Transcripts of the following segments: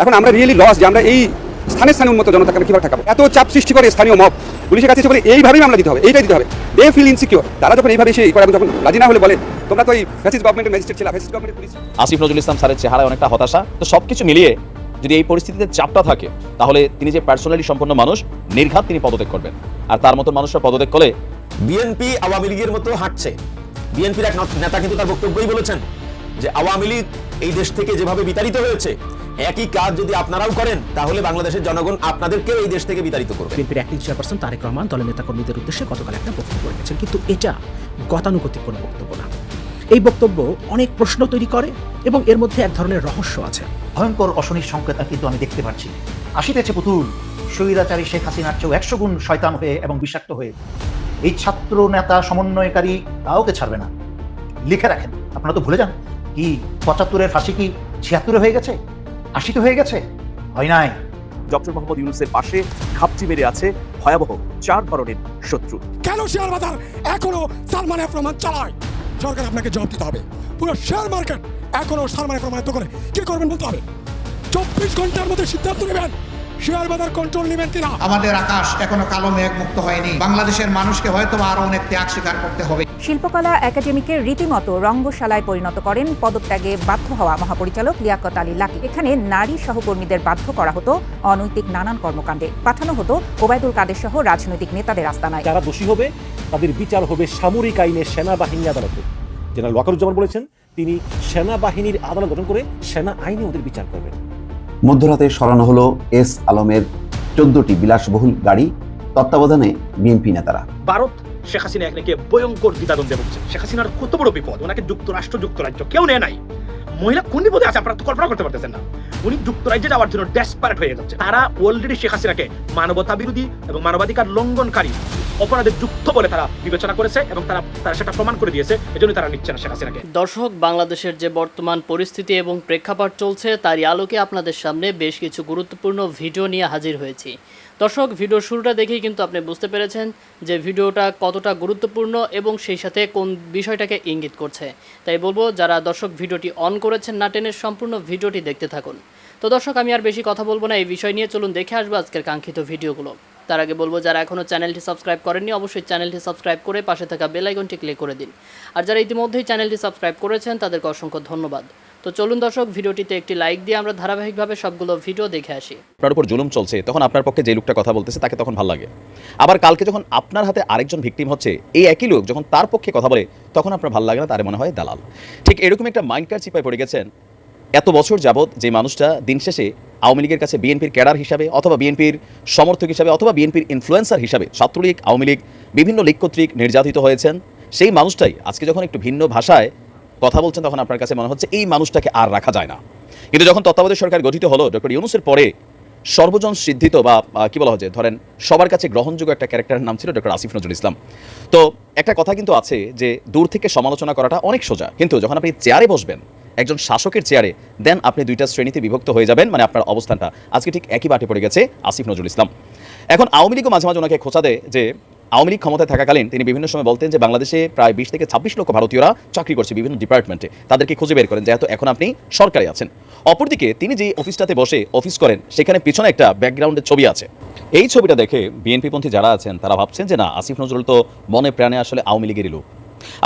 এখন আমরা really loss যে আমরা এই স্থানে স্থানে উন্নত জনতাকে আমরা কীভাবে ঠেকাবো? এত চাপ সৃষ্টি করে স্থানীয় মব পুলিশের কাছে বলে এইভাবেই মামলা দিতে হবে এইটাই দিতে হবে। দে ফিল ইনসিকিউর তারা যখন এইভাবে এসে করে যখন রাজি না হলে বলে তোমরা তো এই ফ্যাসিস্ট গভর্নমেন্টের ম্যাজিস্ট্রেট ছিল ফ্যাসিস্ট গভর্নমেন্টের পুলিশ আসিফ নজরুল ইসলাম স্যারের চেহারায় অনেকটা হতাশা। তো সব কিছু মিলিয়ে যদি এই পরিস্থিতিতে চাপটা থাকে তাহলে তিনি যে পার্সোনালি সম্পন্ন মানুষ নির্ঘাত তিনি পদত্যাগ করবেন। আর তার মতো মানুষরা পদত্যাগ করলে বিএনপি আওয়ামী লীগের মতো হাঁটছে। বিএনপির এক নেতা কিন্তু তার বক্তব্যই বলেছেন যে আওয়ামী লীগ এই দেশ থেকে যেভাবে বিতাড়িত হয়েছে একই কাজ যদি আপনারাও করেন তাহলে বাংলাদেশের জনগণ আপনাদেরকেও এই দেশ থেকে বিতাড়িত করবে। বিএনপির অ্যাক্টিং চেয়ারপারসন তারেক রহমান দলের নেতাকর্মীদের উদ্দেশ্যে গতকাল একটা বক্তব্য রেখেছেন কিন্তু এটা গতানুগতিক কোনো বক্তব্য না। এই বক্তব্য অনেক প্রশ্ন তৈরি করে এবং এর মধ্যে এক ধরনের রহস্য আছে। ভয়ঙ্কর অশনির সংকেত কিন্তু আমি দেখতে পাচ্ছি। আসিতেছে পুতুল স্বৈরাচারী শেখ হাসিনার চেয়েও একশো গুণ শয়তান হয়ে এবং বিষাক্ত হয়ে। এই ছাত্র নেতা সমন্বয়কারী কাউকে ছাড়বে না। লিখে রাখেন আপনারা তো ভুলে যান। কি পঁচাত্তরের ফাঁসি কি ছিয়াত্তরে হয়ে গেছে? আশিতে হয়ে গেছে। হয় নাই। ডক্টর মোহাম্মদ ইউনুসের পাশে খাপটি মেরে আছে ভয়াবহ চার ধরনের শত্রু। কেন শেয়ার বাজার এখনও সালমান এফ রহমান চালায়? সরকার আপনাকে জবাব দিতে হবে। পুরো শেয়ার মার্কেট এখনও সালমান এফ রহমান করে। কি করবেন বলতে হবে? চব্বিশ ঘণ্টার মধ্যে সিদ্ধান্ত নেবেন। শেয়ার বাজার কন্ট্রোল নেবেন কিনা? আমাদের আকাশ এখনও কালো মেঘ মুক্ত হয়নি। বাংলাদেশের মানুষকে হয়তো আরও অনেক ত্যাগ স্বীকার করতে হবে। শিল্পকলা একাডেমিকে রীতিমতো রঙ্গশালায় পরিণত করেন পদত্যাগে বাধ্য হওয়া মহাপরিচালক লিয়াকত আলী লাকি। এখানে নারী সহকর্মীদের বাধ্য করা হতো অনৈতিক নানান কর্মকাণ্ডে। পাঠানো হতো ওবায়দুল কাদের সহ রাজনৈতিক নেতাদের আস্তানায়। যারা দোষী হবে তাদের বিচার হবে সামরিক আইনে সেনাবাহিনী আদালতে। জেনারেল ওয়াকারুজ্জামান বলেছেন তিনি সেনাবাহিনীর আদালত গঠন করে সেনা আইনে ওদের বিচার করবেন। মধ্যরাতে সরানো হলো এস আলমের চোদ্দটি বিলাসবহুল গাড়ি, তত্ত্বাবধানে বিএনপি নেতারা। ভারত শেখ হাসিনা একনাকে ভয়ঙ্কর দ্বিতাদ্বন্দ্বে ভুগছে। শেখ হাসিনার কত বড় বিপদ? ওনাকে যুক্তরাষ্ট্র, যুক্তরাজ্য, কেউ নেয় নাই। মহিলা কোন বিপদে আছে আপনারা তো কল্পনা করতে পারতেছেন না। উনি যুক্তরাজ্যে যাওয়ার জন্য ডেসপারেট হয়ে যাচ্ছে। তারা অলরেডি শেখ হাসিনাকে মানবতা বিরোধী এবং মানবাধিকার লঙ্ঘনকারী অপরাধে যুক্ত বলে তারা বিবেচনা করেছে এবং তারা তারা সেটা প্রমাণ করে দিয়েছে এজন্য তারা নিচ্ছে না শেখ হাসিনাকে। দর্শক, বাংলাদেশের যে বর্তমান পরিস্থিতি এবং প্রেক্ষাপট চলছে, তারই আলোকে আপনাদের সামনে বেশ কিছু গুরুত্বপূর্ণ ভিডিও নিয়ে হাজির হয়েছি। দর্শক, ভিডিও শুরুটা দেখেই কিন্তু আপনি বুঝতে পেরেছেন যে ভিডিওটা কতটা গুরুত্বপূর্ণ এবং সেই সাথে কোন বিষয়টাকে ইঙ্গিত করছে। তাই বলব, যারা দর্শক ভিডিওটি অন করেছেন না টেনের সম্পূর্ণ ভিডিওটি দেখতে থাকুন। তো দর্শক, আমি আর বেশি কথা বলব না, এই বিষয় নিয়ে চলুন দেখে আসব আজকের কাঙ্ক্ষিত ভিডিওগুলো। তার আগে বলব, যারা এখনও চ্যানেলটি সাবস্ক্রাইব করেননি, অবশ্যই চ্যানেলটি সাবস্ক্রাইব করে পাশে থাকা বেল আইকনটি ক্লিক করে দিন। আর যারা ইতিমধ্যেই চ্যানেলটি সাবস্ক্রাইব করেছেন, তাদেরকে অসংখ্য ধন্যবাদ। তো চলুন দর্শক, ভিডিওটিতে একটি লাইক দিয়ে আমরা ধারাবাহিকভাবে সবগুলো ভিডিও দেখে আসি। আপনার উপর জুলুম চলছে, তখন আপনার পক্ষে যে লোকটা কথা বলতেছে তাকে তখন ভালো লাগে। আবার কালকে যখন আপনার হাতে আরেকজন ভিকটিম হচ্ছে, এই একই লোক যখন তার পক্ষে কথা বলে, তখন আপনার ভালো লাগে না, তার মনে হয় দালাল। ঠিক এরকম একটা মাইন্ড কার চিপায় পড়ে গেছেন, এত বছর যাবৎ যে মানুষটা দিন শেষে আওয়ামী লীগের কাছে বিএনপির ক্যাডার হিসাবে অথবা বিএনপির সমর্থক হিসাবে অথবা বিএনপির ইনফ্লুয়েন্সার হিসাবে ছাত্রলীগ, আওয়ামী লীগ, বিভিন্ন লীগ কর্তৃক নির্যাতিত হয়েছেন, সেই মানুষটাই আজকে যখন একটু ভিন্ন ভাষায় কথা বলছেন, তখন আপনার কাছে মনে হচ্ছে এই মানুষটাকে আর রাখা যায় না। কিন্তু যখন তত্ত্বাবধায়ক সরকার গঠিত হলো, ডক্টর ইউনুসের পরে সর্বজন সিদ্ধিত বা কি বলা হচ্ছে ধরেন সবার কাছে গ্রহণযোগ্য একটা ক্যারেক্টারের নাম ছিল ডক্টর আসিফ নজরুল ইসলাম। তো একটা কথা কিন্তু আছে যে, দূর থেকে সমালোচনা করাটা অনেক সোজা। কিন্তু যখন আপনি চেয়ারে বসবেন, একজন শাসকের চেয়ারে, দেন আপনি দুইটা শ্রেণীতে বিভক্ত হয়ে যাবেন মানে আপনার অবস্থানটা আজকে ঠিক একই বাটে পড়ে গেছে আসিফ নজরুল ইসলাম। এখন আওয়ামী লীগও মাঝে মাঝে ওনাকে খোঁচা দেয় যে আওয়ামী লীগ ক্ষমতায় থাকাকালীন তিনি বিভিন্ন সময় বলতেন যে বাংলাদেশে প্রায় বিশ থেকে ছাব্বিশ লক্ষ ভারতীয়রা চাকরি করছে বিভিন্ন ডিপার্টমেন্টে তাদেরকে খুঁজে বের করেন, যেহেতু এখন আপনি সরকারে আছেন। অপরদিকে তিনি যে অফিসটাতে বসে অফিস করেন, সেখানে পিছনে একটা ব্যাকগ্রাউন্ডের ছবি আছে। এই ছবিটা দেখে বিএনপিপন্থী যারা আছেন, তারা ভাবছেন যে না, আসিফ নজরুল তো মনে প্রাণে আসলে আওয়ামী লীগেরই লোক।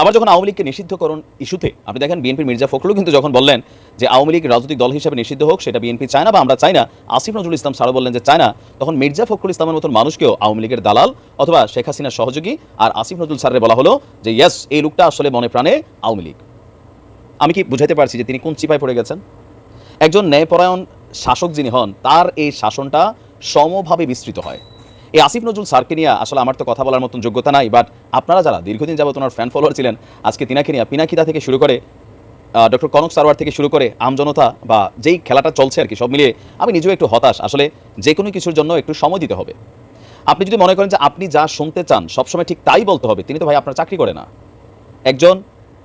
আবার যখন আওয়ামী লীগকে নিষিদ্ধকরণ ইস্যুতে, আপনি দেখেন বিএনপির মির্জা ফখরুল কিন্তু যখন বললেন যে আওয়ামী লীগ রাজনৈতিক দল হিসেবে নিষিদ্ধ হোক, সেটা বিএনপি চায় না বা আমরা চাই না, আসিফ নজরুল ইসলাম সারা বললেন যে চায় না, তখন মির্জা ফখরুল ইসলামের মতন মানুষকেও আওয়ামী লীগের দালাল অথবা শেখ হাসিনার সহযোগী আর আসিফ নজরুল স্যারের বলা হলো যে ইয়েস এই লোকটা আসলে মনে প্রাণে আওয়ামী লীগ। আমি কি বুঝাতে পারছি যে তিনি কোন চিপায় পড়ে গেছেন? একজন ন্যায়পরায়ণ শাসক যিনি হন, তার এই শাসনটা সমভাবে বিস্তৃত হয়। এই আসিফ নজরুল স্যারকে নিয়ে আসলে আমার তো কথা বলার মতন যোগ্যতা নাই বাট আপনারা যারা দীর্ঘদিন যাবত ওনার ফ্যান ফলোয়ার ছিলেন, আজকে তিনাকে নিয়ে, পিনাকিদা থেকে শুরু করে ডক্টর কনক সারওয়ার থেকে শুরু করে আমজনতা বা যেই খেলাটা চলছে আর কি, সব মিলিয়ে আমি নিজেও একটু হতাশ। আসলে যে কোনো কিছুর জন্য একটু সময় দিতে হবে। আপনি যদি মনে করেন যে আপনি যা শুনতে চান, সবসময় ঠিক তাই বলতে হবে, তিনি তো ভাই আপনার চাকরি করে না। একজন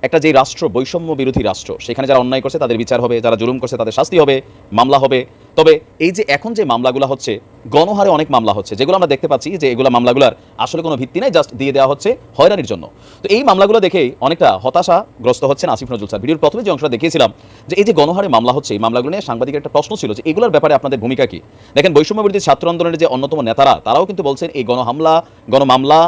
একটা যে রাষ্ট্র, বৈষম্য বিরোধী রাষ্ট্র, সেখানে যারা অন্যায় করছে তাদের বিচার হবে, যারা জুলুম করছে তাদের শাস্তি হবে, মামলা হবে। তবে এই যে এখন যে মামলাগুলো হচ্ছে, গণহারে অনেক মামলা হচ্ছে, যেগুলো আমরা দেখতে পাচ্ছি যে এগুলো মামলাগুলোর আসলে কোনো ভিত্তি নাই, জাস্ট দিয়ে দেওয়া হচ্ছে হয়রানির জন্য। তো এই মামলাগুলো দেখেই অনেকটা হতাশাগ্রস্ত হচ্ছেন আসিফ নজরুল স্যার। ভিডিওর প্রথমে যে অংশটা দেখিয়েছিলাম, যে এই যে গণহারে মামলা হচ্ছে, এই মামলাগুলো নিয়ে সাংবাদিকের একটা প্রশ্ন ছিল যে এগুলোর ব্যাপারে আপনাদের ভূমিকা কি? দেখেন, বৈষম্য বিরোধী ছাত্র আন্দোলনের যে অন্যতম নেতারা, তারাও কিন্তু বলছেন এই গণহামলা, গণমামলা,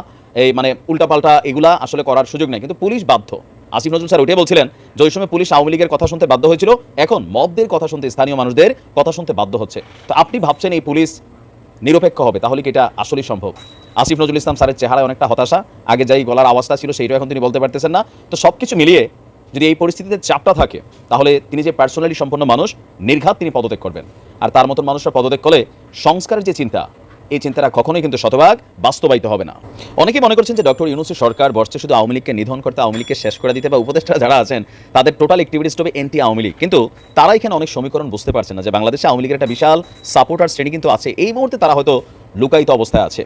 এই মানে উল্টাপাল্টা এগুলা আসলে করার সুযোগ নেই। কিন্তু পুলিশ বাধ্য। আসিফ নজরুল স্যার ওইটাই বলছিলেন যে ওই সময় পুলিশ আওয়ামী লীগের কথা শুনতে বাধ্য হয়েছিল। এখন মবদের কথা শুনতে, স্থানীয় মানুষদের কথা শুনতে বাধ্য হচ্ছে। তো আপনি ভাবছেন এই পুলিশ নিরপেক্ষ হবে, তাহলে কি এটা আসলেই সম্ভব? আসিফ নজরুল ইসলাম স্যারের চেহারায় অনেকটা হতাশা। আগে যাই গলার আওয়াজটা ছিল, সেইটাও এখন তিনি বলতে পারতেছেন না। তো সব কিছু মিলিয়ে যদি এই পরিস্থিতিতে চাপটা থাকে, তাহলে তিনি যে পার্সোনালি সম্পন্ন মানুষ, নির্ঘাত তিনি পদত্যাগ করবেন। আর তার মতন মানুষরা পদত্যাগ করলে সংস্কারের যে চিন্তা এই চিন্তাটা কখনোই কিন্তু শতভাগ বাস্তবায়িত হবে না। অনেকেই মনে করছেন যে ডক্টর ইউনুসের সরকার বর্ষে শুধু আওয়ামী লীগকে নিধন করতে আওয়ামী লীগকে শেষ করে দিতে বা উপদেষ্টা যারা আছেন, তাদের টোটাল অ্যাক্টিভিটিস হবে এনটি আওয়ামী লীগ। কিন্তু তারা এখানে অনেক সমীকরণ বুঝতে পারছে না যে বাংলাদেশে আওয়ামী লীগের একটা বিশাল সাপোর্টার শ্রেণি কিন্তু আছে। এই মুহূর্তে তারা হয়তো লুকায়িত অবস্থায় আছে।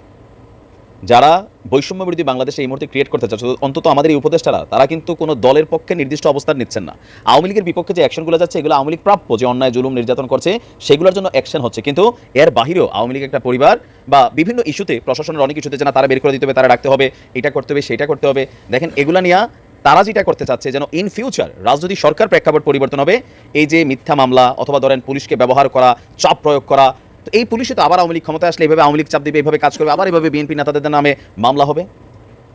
যারা বৈষম্য বিরোধী বাংলাদেশে এই মুহূর্তে ক্রিয়েট করতে চাচ্ছে, অন্তত আমাদের এই উপদেষ্টারা, তারা কিন্তু কোনো দলের পক্ষে নির্দিষ্ট অবস্থান নিচ্ছেন না। আওয়ামী লীগের বিপক্ষে যে অ্যাকশনগুলো যাচ্ছে, এগুলো আওয়ামী লীগ প্রাপ্য যে অন্যায়, জুলুম, নির্যাতন করছে, সেগুলোর জন্য অ্যাকশন হচ্ছে। কিন্তু এর বাহিরেও আওয়ামী লীগ একটা পরিবার বা বিভিন্ন ইস্যুতে প্রশাসনের অনেক ইস্যুতে যেন তারা বের করে দিতে হবে, তারা রাখতে হবে, এটা করতে হবে, সেটা করতে হবে। দেখেন, এগুলো নিয়ে তারা যেটা করতে চাচ্ছে, যেন ইন ফিউচার রাজনৈতিক সরকার প্রেক্ষাপট পরিবর্তন হবে, এই যে মিথ্যা মামলা অথবা ধরেন পুলিশকে ব্যবহার করা, চাপ প্রয়োগ করা তো এই পুলিশে তো আবার আওয়ামী লীগ ক্ষমতা আসলে এইভাবে আওয়ামী লীগ চাপ দিবে, এইভাবে কাজ করবে, আবার এইভাবে বিএনপি নেতাদের নামে মামলা হবে।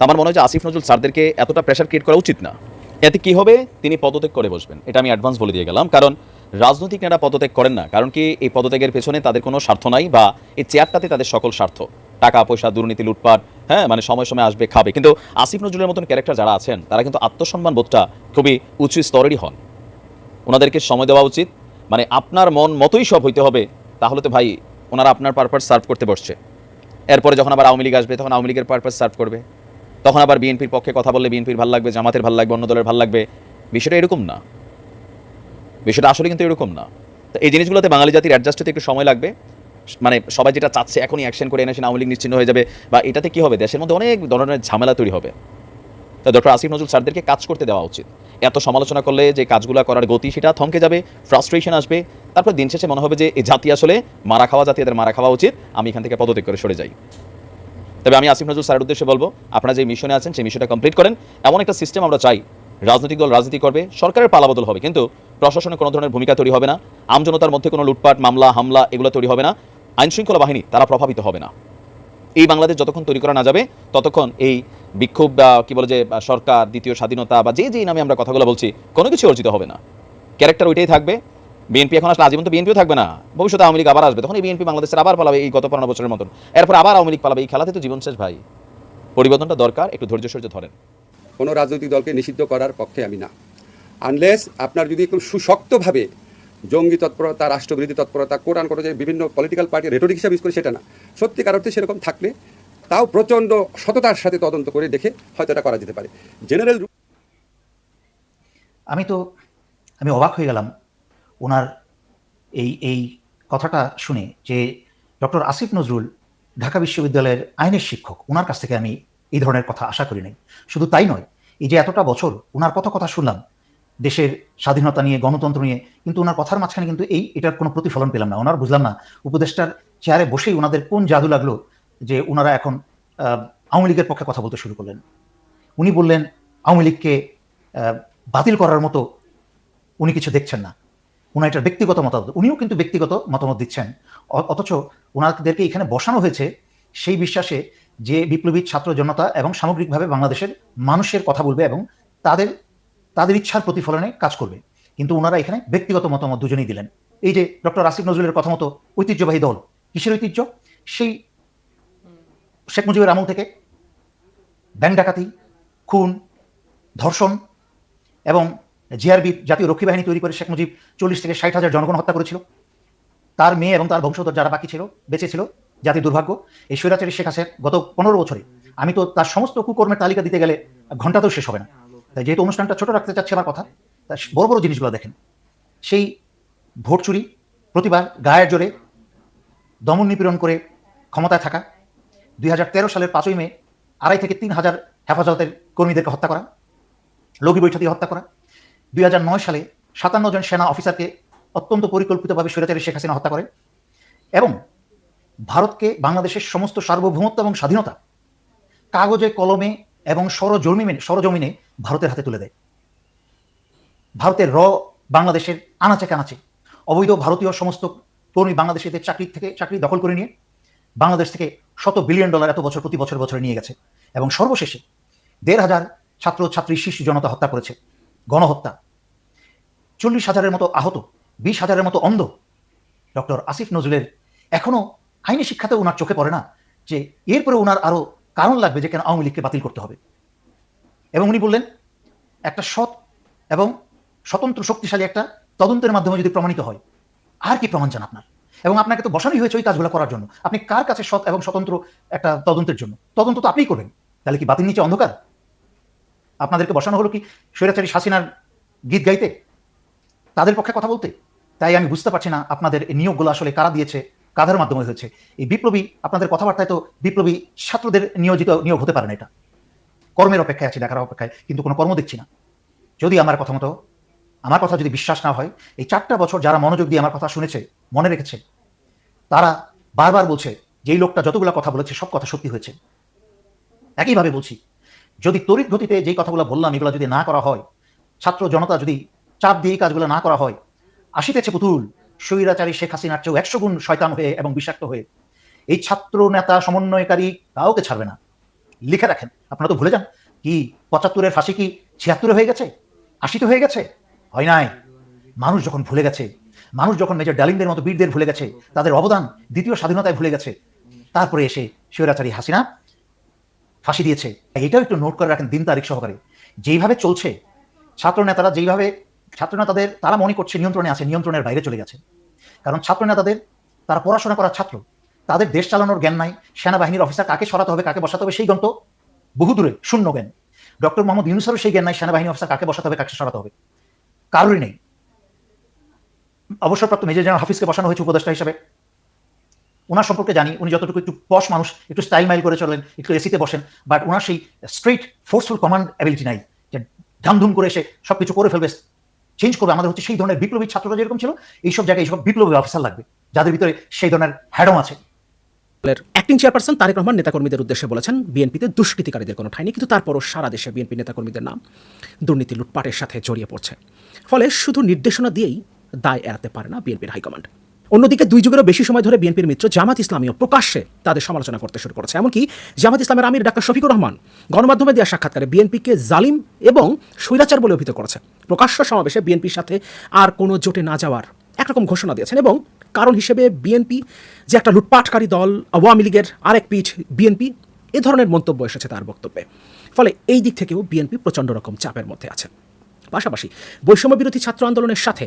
আমার মনে হয় যে আসিফ নজরুল স্যারদেরকে এতটা প্রেশার ক্রিয়েট করা উচিত না। এতে কি হবে? তিনি পদত্যাগ করে বসবেন। এটা আমি অ্যাডভান্স বলে দিয়ে গেলাম। কারণ রাজনৈতিক নেতা পদত্যাগ করেন না। কারণ কি এই পদত্যাগের পেছনে তাদের কোনো স্বার্থ নাই বা এই চেয়ারটাতে তাদের সকল স্বার্থ। টাকা, পয়সা, দুর্নীতি, লুটপাট হ্যাঁ মানে সময় সময় আসবে, খাবে। কিন্তু আসিফ নজরুলের মতন ক্যারেক্টার যারা আছেন, তারা কিন্তু আত্মসম্মান বোধটা খুবই উঁচু স্তরেরই হন। ওনাদেরকে সময় দেওয়া উচিত। মানে আপনার মন মতোই সব হইতে হবে। তাহলে তো ভাই, ওনারা আপনার পারপাস সার্ভ করতে বসছে। এরপরে যখন আবার আওয়ামী লীগ আসবে, তখন আওয়ামী লীগের পারপাস সার্ভ করবে। তখন আবার বিএনপির পক্ষে কথা বললে বিএনপির ভালো লাগবে, জামাতের ভালো লাগবে, অন্য দলের ভালো লাগবে। বিষয়টা এরকম না। বিষয়টা আসলে কিন্তু এরকম না। তো এই জিনিসগুলোতে বাঙালি জাতির অ্যাডজাস্ট হতে একটু সময় লাগবে। মানে সবাই যেটা চাচ্ছে এখনই অ্যাকশন করে এনেছেন আওয়ামী লীগ নিশ্চিন্ন হয়ে যাবে। বা এটাতে কি হবে? দেশের মধ্যে অনেক ধরনের ঝামেলা তৈরি হবে। তো ডক্টর আসিফ নজরুল স্যারদেরকে কাজ করতে দেওয়া উচিত। এত সমালোচনা করলে যে কাজগুলো করার গতি, সেটা থমকে যাবে ফ্রাস্ট্রেশন আসবে। তারপর দিন শেষে মনে হবে যে, এই জাতি আসলে মারা খাওয়া জাতি, এদের মারা খাওয়া উচিত। আমি এখান থেকে পদত্যাগ করে সরে যাই। তবে আমি আসিফ নজরুল স্যারের উদ্দেশ্যে বলব, আপনারা যে মিশনে আছেন, সেই মিশনটা কমপ্লিট করেন। এমন একটা সিস্টেম আমরা চাই, রাজনৈতিক দল রাজনীতি করবে, সরকারের পালাবদল হবে। কিন্তু প্রশাসনের কোনো ধরনের ভূমিকা তৈরি হবে না আমজনতার মধ্যে কোনো লুটপাট, মামলা, হামলা এগুলো তৈরি হবে না, আইনশৃঙ্খলা বাহিনী তারা প্রভাবিত হবে না। এই বাংলাদেশ যতক্ষণ তৈরি করা না যাবে, ততক্ষণ এই বিক্ষোভ বা কি বলে যে সরকার, দ্বিতীয় স্বাধীনতা বা যে যেই নামে আমরা কথাগুলো বলছি, কোনো কিছু অর্জিত হবে না। ক্যারেক্টার ওইটাই থাকবে। বিএনপি এখন আসলে আজীবন তো বিএনপিও থাকবে না। ভবিষ্যতে আওয়ামী লীগ আবার আসবে। তখন এই বিএনপি বাংলাদেশের আবার পালাবে এই গত পনেরো বছরের মতন। এরপর আবার আওয়ামী লীগ পালাবে। এই খেলাতে তো জীবন শেষ, ভাই। পরিবর্তনটা দরকার। একটু ধৈর্য সহ্য ধরেন। কোনো রাজনৈতিক দলকে নিষিদ্ধ করার পক্ষে আমি না। আনলেস আপনার যদি একটু সুশক্তভাবে জঙ্গি তৎপরতা, রাষ্ট্রবিরোধী তৎপরতা, কোরআন করে যে বিভিন্ন পলিটিক্যাল পার্টি রেটরিক হিসাবে ইউজ করে সেটা না। সত্যিকার অর্থে সেরকম থাকলে তাও প্রচণ্ড সততার সাথে তদন্ত করে দেখে হয়তো এটা করা যেতে পারে। জেনারেল আমি তো, আমি অবাক হয়ে গেলাম ওনার এই এই কথাটা শুনে যে ডক্টর আসিফ নজরুল ঢাকা বিশ্ববিদ্যালয়ের আইনের শিক্ষক, ওনার কাছ থেকে আমি এই ধরনের কথা আশা করি নাই। শুধু তাই নয়, এই যে এতটা বছর ওনার কত কথা শুনলাম, দেশের স্বাধীনতা নিয়ে, গণতন্ত্র নিয়ে, কিন্তু ওনার কথার মাঝখানে কিন্তু এই, এটার কোনো প্রতিফলন পেলাম না। ওনার বুঝলাম না, উপদেষ্টার চেয়ারে বসেই ওনাদের কোন জাদু লাগল যে ওনারা এখন আওয়ামী লীগের পক্ষে কথা বলতে শুরু করলেন। উনি বললেন, আওয়ামী লীগকে বাতিল করার মতো উনি কিছু দেখছেন না। ওনার এটা ব্যক্তিগত মতামত, উনিও কিন্তু ব্যক্তিগত মতামত দিচ্ছেন। অথচ ওনাদেরকে এখানে বসানো হয়েছে সেই বিশ্বাসে যে বিপ্লবী ছাত্র জনতা এবং সামগ্রিকভাবে বাংলাদেশের মানুষের কথা বলবে এবং তাদের তাদের ইচ্ছার প্রতিফলনে কাজ করবে। কিন্তু ওনারা এখানে ব্যক্তিগত মতামত দুজনেই দিলেন। এই যে ডক্টর আসিফ নজরুলের কথা মতো ঐতিহ্যবাহী দল, কিসের ঐতিহ্য? সেই শেখ মুজিবের আমল থেকে ব্যাংক ডাকাতি, খুন, ধর্ষণ এবং জিআরবি জাতীয় রক্ষী বাহিনী তৈরি করে শেখ মুজিব চল্লিশ থেকে ষাট হাজার জনগণ হত্যা করেছিল। তার মেয়ে এবং তার বংশধর যারা বাকি ছিল, বেঁচে ছিল, জাতির দুর্ভাগ্য। এই স্বৈরাচারী শেখ হাসিনা গত পনেরো বছরে আমি তো তার সমস্ত কুকর্মের তালিকা দিতে গেলে ঘন্টাতেও শেষ হবে না। তাই যেহেতু অনুষ্ঠানটা ছোট রাখতে চাচ্ছি আমার কথা, তা বড় বড় জিনিসগুলো দেখেন। সেই ভোট চুরি প্রতিবার গায়ের জোরে দমন নিপীড়ন করে ক্ষমতায় থাকা দুই হাজার তেরো সালের পাঁচই মে আড়াই থেকে তিন হাজার হেফাজতের কর্মীদেরকে হত্যা করা, লগি বৈঠকে হত্যা করা, দুই হাজার নয় সালে সাতান্ন জন সেনা অফিসারকে অত্যন্ত পরিকল্পিতভাবে স্বৈরাচারী শেখ হাসিনা হত্যা করে এবং ভারতকে বাংলাদেশের সমস্ত সার্বভৌমত্ব এবং স্বাধীনতা কাগজে, কলমে এবং সরজমিনে সরজমিনে ভারতের হাতে তুলে দেয়। ভারতের র বাংলাদেশের আনাচে কানাচে অবৈধ ভারতীয় সমস্ত কর্মী বাংলাদেশিদের চাকরি থেকে, চাকরি দখল করে নিয়ে বাংলাদেশ থেকে শত বিলিয়ন ডলার এত বছর, প্রতি বছর, বছরে নিয়ে গেছে। এবং সর্বশেষে দেড় হাজার ছাত্র ছাত্রী শিশু জনতা হত্যা করেছে। গণহত্যা। চল্লিশ হাজারের মতো আহত, বিশ হাজারের মতো অন্ধ ডক্টর আসিফ নজরুলের এখনও আইনি শিক্ষাতে ওনার চোখে পড়ে না যে এরপরে ওনার আরও কারণ লাগবে যে কেন আওয়ামী লীগকে বাতিল করতে হবে। এবং উনি বললেন, একটা সৎ এবং স্বতন্ত্র শক্তিশালী একটা তদন্তের মাধ্যমে যদি প্রমাণিত হয়, আর কি প্রমাণ চান আপনার? এবং আপনাকে তো বসানোই হয়েছে ওই কাজগুলো করার জন্য। আপনি কার কাছে সৎ এবং স্বতন্ত্র একটা তদন্তের জন্য? তদন্ত তো আপনিই করবেন। তাহলে কি বাতিল নিচে অন্ধকার? আপনাদেরকে বসানো হলো কি স্বৈরাচারী শাসিনার গীত গাইতে? তাদের পক্ষে কথা বলতে? তাই আমি বুঝতে পারছি না আপনাদের এই নিয়োগগুলো আসলে কারা দিয়েছে, কাদের মাধ্যমে হয়েছে। এই বিপ্লবী আপনাদের কথাবার্তায় তো বিপ্লবী ছাত্রদের নিয়োজিত নিয়োগ হতে পারে না এটা। কর্মের অপেক্ষায় আছি, দেখার অপেক্ষায়, কিন্তু কোনো কর্ম দেখছি না। যদি আমার কথা মতো, আমার কথা যদি বিশ্বাস না হয়, এই চারটা বছর যারা মনোযোগ দিয়ে আমার কথা শুনেছে, মনে রেখেছে তারা বারবার বলছে যে এই লোকটা যতগুলো কথা বলেছে, সব কথা সত্যি হয়েছে। একইভাবে বলছি, যদি তড়িৎ গতিতে যেই কথাগুলো বললাম, এগুলো যদি না করা হয়, ছাত্র জনতা যদি চাপ দিয়ে কাজগুলো না করা হয়, আসিতেছে পুতুল, স্বৈরাচারী শেখ হাসিনার চেয়েও একশো গুণ শয়তান হয়ে এবং বিষাক্ত হয়ে, এই ছাত্র নেতা সমন্বয়কারী কাউকে ছাড়বে না। লিখে রাখেন। আপনারা তো ভুলে যান, কি পঁচাত্তরের ফাঁসি কি ছিয়াত্তরে হয়ে গেছে? আশিতে হয়ে গেছে? হয় নাই। মানুষ যখন ভুলে গেছে মানুষ যখন মেজর ডালিমদের মতো বীরদের ভুলে গেছে, তাদের অবদান দ্বিতীয় স্বাধীনতায় ভুলে গেছে, তারপরে এসে স্বৈরাচারী হাসিনা ফাঁসি দিয়েছে। এটাও একটু নোট করে রাখেন, দিন তারিখ সহকারে। যেইভাবে চলছে ছাত্র নেতারা যেইভাবে ছাত্র নেতাদের তারা মনে করছে নিয়ন্ত্রণে আছে, নিয়ন্ত্রণের বাইরে চলে গেছে। কারণ ছাত্র নেতাদের তারা পড়াশোনা করা ছাত্র। তাদের দেশ চালানোর জ্ঞান নাই, সেনাবাহিনীর অফিসার কাকে সরাতে হবে, কাকে বসাতে হবে, সেই জ্ঞান তো বহুদূরে, শূন্য জ্ঞান। ডক্টর মোহাম্মদ ইউনুসেরও সেই জ্ঞান নাই, সেনাবাহিনী অফিসার কাকে বসাতে হবে, কাকে সরাতে হবে। কারোরই নেই। অবসরপ্রাপ্ত মেজর জেনারেল হাফিজকে বসানো হয়েছে উপদেষ্টা হিসেবে। ওনার সম্পর্কে জানি, উনি যতটুকু একটু পশ মানুষ, একটু স্টাইল মাইল করে চলেন, একটু এসিতে বসেন বাট ওনার সেই স্ট্রেট ফোর্সফুল কমান্ড অ্যাবিলিটি নাই, যে ধামধুম করে এসে সব কিছু করে ফেলবে চেঞ্জ করবে, আমাদের হচ্ছে সেই ধরনের বিপ্লবী ছাত্ররা যেরকম ছিল, এইসব জায়গায় এইসব বিপ্লবী অফিসার লাগবে, যাদের ভিতরে সেই ধরনের হ্যাডম আছে। অ্যাক্টিং চেয়ারপারসন তারেক রহমান নেতাকর্মীদের উদ্দেশ্যে বলেছেন বিএনপিতে দুষ্কৃতিকারীদের কোনো ঠাঁই নেই, কিন্তু তারপরও সারা দেশে বিএনপি নেতাকর্মীদের নাম দুর্নীতি লুটপাটের সাথে জড়িয়ে পড়ছে। ফলে শুধু নির্দেশনা দিয়েই দায় এড়াতে পারে না বিএনপির হাইকমান্ড। অন্যদিকে দুই যুগেরও বেশি সময় ধরে বিএনপির মিত্র জামাত ইসলামীও প্রকাশ্যে তাদের সমালোচনা করতে শুরু করেছে। এমনকি জামাত ইসলামের আমির ডাক্তার শফিকুর রহমান গণমাধ্যমে দেওয়া সাক্ষাৎকারে বিএনপিকে জালিম এবং স্বৈরাচার বলে অভিহিত করেছে। প্রকাশ্য সমাবেশে বিএনপির সাথে আর কোনো জোটে না যাওয়ার একরকম ঘোষণা দিয়েছেন এবং কারণ হিসেবে বিএনপি যে একটা লুটপাটকারী দল, আওয়ামী লীগের আরেক পিঠ বিএনপি, এ ধরনের মন্তব্য এসেছে তার বক্তব্যে। ফলে এই দিক থেকেও বিএনপি প্রচণ্ড রকম চাপের মধ্যে আছে। পাশাপাশি বৈষম্য বিরোধী ছাত্র আন্দোলনের সাথে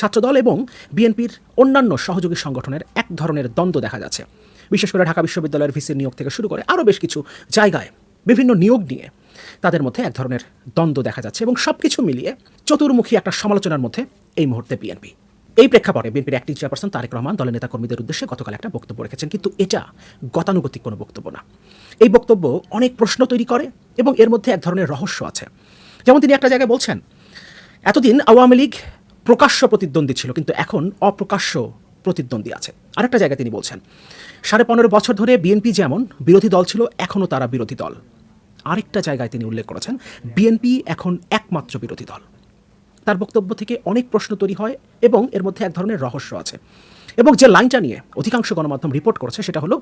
ছাত্রদল এবং বিএনপির অন্যান্য সহযোগী সংগঠনের এক ধরনের দ্বন্দ্ব দেখা যাচ্ছে। বিশেষ করে ঢাকা বিশ্ববিদ্যালয়ের ভিসির নিয়োগ থেকে শুরু করে আরও বেশ কিছু জায়গায় বিভিন্ন নিয়োগ নিয়ে তাদের মধ্যে এক ধরনের দ্বন্দ্ব দেখা যাচ্ছে এবং সব কিছু মিলিয়ে চতুর্মুখী একটা সমালোচনার মধ্যে এই মুহূর্তে বিএনপি। এই প্রেক্ষাপটে বিএনপির অ্যাক্টিং চেয়ারপারসন তারেক রহমান দলের নেতাকর্মীদের উদ্দেশ্যে গতকাল একটা বক্তব্য রেখেছেন, কিন্তু এটা গতানুগতিক কোনো বক্তব্য না। এই বক্তব্য অনেক প্রশ্ন তৈরি করে এবং এর মধ্যে এক ধরনের রহস্য আছে। যেমন তিনি একটা জায়গায় বলছেন, এতদিন আওয়ামী লীগ প্রকাশ্য প্রতিদ্বন্দ্বী ছিল, কিন্তু এখন অপ্রকাশ্য প্রতিদ্বন্দ্বী আছে। আরেকটা জায়গায় তিনি বলছেন, সাড়ে পনেরো বছর ধরে বিএনপি যেমন বিরোধী দল ছিল, এখনও তারা বিরোধী দল। আরেকটা জায়গায় তিনি উল্লেখ করেছেন, বিএনপি এখন একমাত্র বিরোধী দল। তার বক্তব্য থেকে অনেক প্রশ্ন তৈরি হয় এবং এর মধ্যে এক ধরনের রহস্য আছে। এবং যে লাইনটা নিয়ে অধিকাংশ গণমাধ্যম রিপোর্ট করেছে সেটা হলো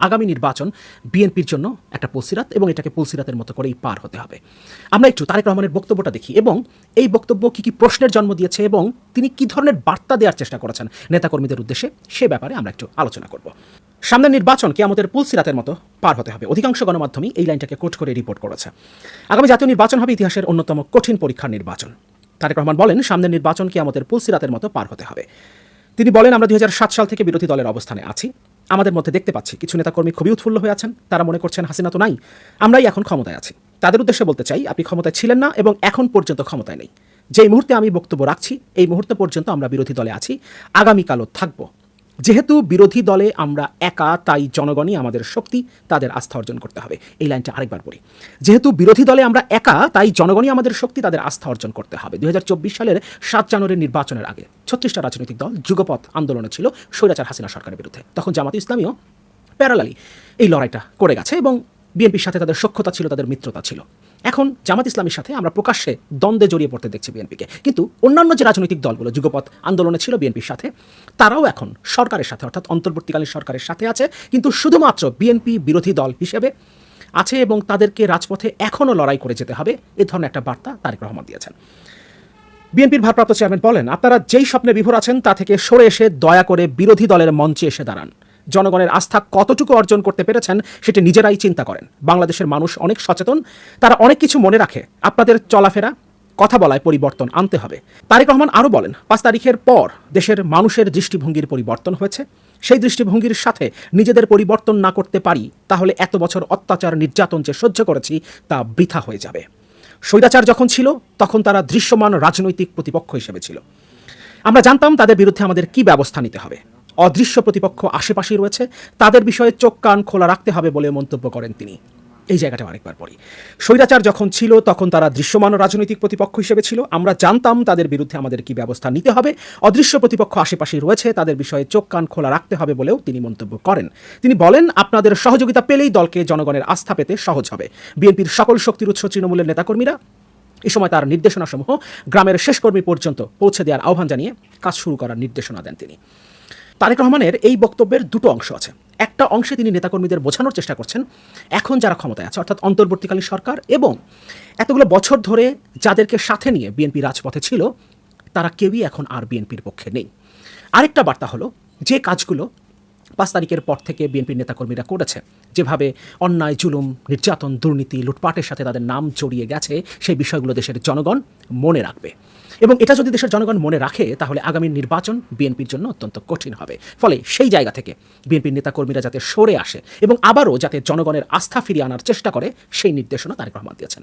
আগামী নির্বাচন বিএনপির জন্য একটা পুলসিরাত এবং এটাকে পুলসিরাতের মতো করেই পার হতে হবে। আমরা একটু তারেক রহমানের বক্তব্যটা দেখি এবং এই বক্তব্য কী কী প্রশ্নের জন্ম দিয়েছে এবং তিনি কী ধরনের বার্তা দেওয়ার চেষ্টা করেছেন নেতাকর্মীদের উদ্দেশ্যে সে ব্যাপারে আমরা একটু আলোচনা করব। সামনের নির্বাচন কে আমাদের পুলসিরাতের মতো পার হতে হবে। অধিকাংশ গণমাধ্যমই এই লাইনটাকে কোট করে রিপোর্ট করেছে। আগামী জাতীয় নির্বাচন হবে ইতিহাসের অন্যতম কঠিন পরীক্ষার নির্বাচন। তারেক রহমান বলেন, সামনের নির্বাচন কি আমাদের পুলসিরাতের মতো পার হতে হবে। তিনি বলেন, আমরা দুই হাজার সাত সাল থেকে বিরোধী দলের অবস্থানে আছি। আমাদের মধ্যে দেখতে পাচ্ছি। কিছু নেতাকর্মী খুবই উৎফুল্ল হয়ে আছেন, তারা মনে করছেন হাসিনা তো নাই। আমরাই এখন ক্ষমতায় আছি। তাদের উদ্দেশ্যে বলতে চাই, আপনি ক্ষমতায় ছিলেন না এবং এখন পর্যন্ত ক্ষমতায় নেই। যেই মুহূর্তে আমি বক্তব্য রাখছি, এই মুহূর্ত পর্যন্ত আমরা বিরোধী দলে আছি। আগামীকালও থাকব। যেহেতু বিরোধী দলে আমরা একা, তাই জনগণই আমাদের শক্তি, তাদের আস্থা অর্জন করতে হবে। এই লাইনটা আরেকবার পড়ি। যেহেতু বিরোধী দলে আমরা একা, তাই জনগণই আমাদের শক্তি, তাদের আস্থা অর্জন করতে হবে। দুই হাজার চব্বিশ সালের সাত জানুয়ারির নির্বাচনের আগে ছত্রিশটা রাজনৈতিক দল যুগপথ আন্দোলনে ছিল স্বৈরাচার হাসিনা সরকারের বিরুদ্ধে। তখন জামাত ইসলামীও প্যারালালি এই লড়াইটা করে গেছে এবং বিএনপির সাথে তাদের সক্ষতা ছিল, তাদের মিত্রতা ছিল। এখন জামাত ইসলামের সাথে আমরা প্রকাশ্যে দ্বন্দ্বে জড়িয়ে পড়তে দেখছি বিএনপিকে। কিন্তু অন্যান্য যে রাজনৈতিক দলগুলো যুগপথ আন্দোলনে ছিল বিএনপির সাথে, তারাও এখন সরকারের সাথে, অর্থাৎ অন্তর্বর্তীকালীন সরকারের সাথে আছে। কিন্তু শুধুমাত্র বিএনপি বিরোধী দল হিসেবে আছে এবং তাদেরকে রাজপথে এখনও লড়াই করে যেতে হবে, এ ধরনের একটা বার্তা তারেক রহমান দিয়েছেন। বিএনপির ভারপ্রাপ্ত চেয়ারম্যান বলেন, আপনারা যেই স্বপ্নে বিভোর আছেন তা থেকে সরে এসে দয়া করে বিরোধী দলের মঞ্চে এসে দাঁড়ান। জনগণের আস্থা কতটুকু অর্জন করতে পেরেছেন সেটি নিজেরাই চিন্তা করেন। বাংলাদেশের মানুষ অনেক সচেতন, তারা অনেক কিছু মনে রাখে। আপনাদের চলাফেরা, কথা বলায় পরিবর্তন আনতে হবে। তারেক রহমান আরও বলেন, পাঁচ তারিখের পর দেশের মানুষের দৃষ্টিভঙ্গির পরিবর্তন হয়েছে। সেই দৃষ্টিভঙ্গির সাথে নিজেদের পরিবর্তন না করতে পারি, তাহলে এত বছর অত্যাচার, নির্যাতন যে সহ্য করেছি তা বৃথা হয়ে যাবে। স্বৈরাচার যখন ছিল, তখন তারা দৃশ্যমান রাজনৈতিক প্রতিপক্ষ হিসেবে ছিল। আমরা জানতাম তাদের বিরুদ্ধে আমাদের কি ব্যবস্থা নিতে হবে। অদৃশ্য প্রতিপক্ষ আশেপাশেই রয়েছে। তাদের বিষয়ে চোখ কান খোলা রাখতে হবে বলে মন্তব্য করেন তিনি। এই জায়গাটা অনেকবার পড়ি। স্বৈরাচার যখন ছিল, তখন তারা দৃশ্যমান রাজনৈতিক প্রতিপক্ষ হিসেবে ছিল। আমরা জানতাম তাদের বিরুদ্ধে আমাদের কি ব্যবস্থা নিতে হবে। অদৃশ্য প্রতিপক্ষ আশেপাশেই রয়েছে, তাদের বিষয়ে চোখ কান খোলা রাখতে হবে বলেও তিনি মন্তব্য করেন। তিনি বলেন, আপনাদের সহযোগিতা পেলেই দলকে জনগণের আস্থা পেতে সহজ হবে। বিএনপির সকল শক্তির উৎস তৃণমূলের নেতাকর্মীরা এ সময় তার নির্দেশনাসমূহ গ্রামের শেষ কর্মী পর্যন্ত পৌঁছে দেওয়ার আহ্বান জানিয়ে কাজ শুরু করার নির্দেশনা দেন তিনি। তারেক রহমানের এই বক্তব্যের দুটো অংশ আছে। একটা অংশে তিনি নেতাকর্মীদের বোঝানোর চেষ্টা করছেন, এখন যারা ক্ষমতায় আছে, অর্থাৎ অন্তর্বর্তীকালীন সরকার এবং এতগুলো বছর ধরে যাদেরকে সাথে নিয়ে বিএনপি রাজপথে ছিল, তারা কেউই এখন আর বিএনপির পক্ষে নেই। আরেকটা বার্তা হলো, যে কাজগুলো পাঁচ তারিখের পর থেকে বিএনপির নেতাকর্মীরা করেছে। যেভাবে অন্যায়, জুলুম, নির্যাতন, দুর্নীতি, লুটপাটের সাথে তাদের নাম জড়িয়ে গেছে, সেই বিষয়গুলো দেশের জনগণ মনে রাখবে। এবং এটা যদি দেশের জনগণ মনে রাখে, তাহলে আগামী নির্বাচন বিএনপির জন্য অত্যন্ত কঠিন হবে। ফলে সেই জায়গা থেকে বিএনপির নেতাকর্মীরা যাতে সরে আসে এবং আবারও যাতে জনগণের আস্থা ফিরিয়ে আনার চেষ্টা করে, সেই নির্দেশনা তারেক রহমান দিয়েছেন।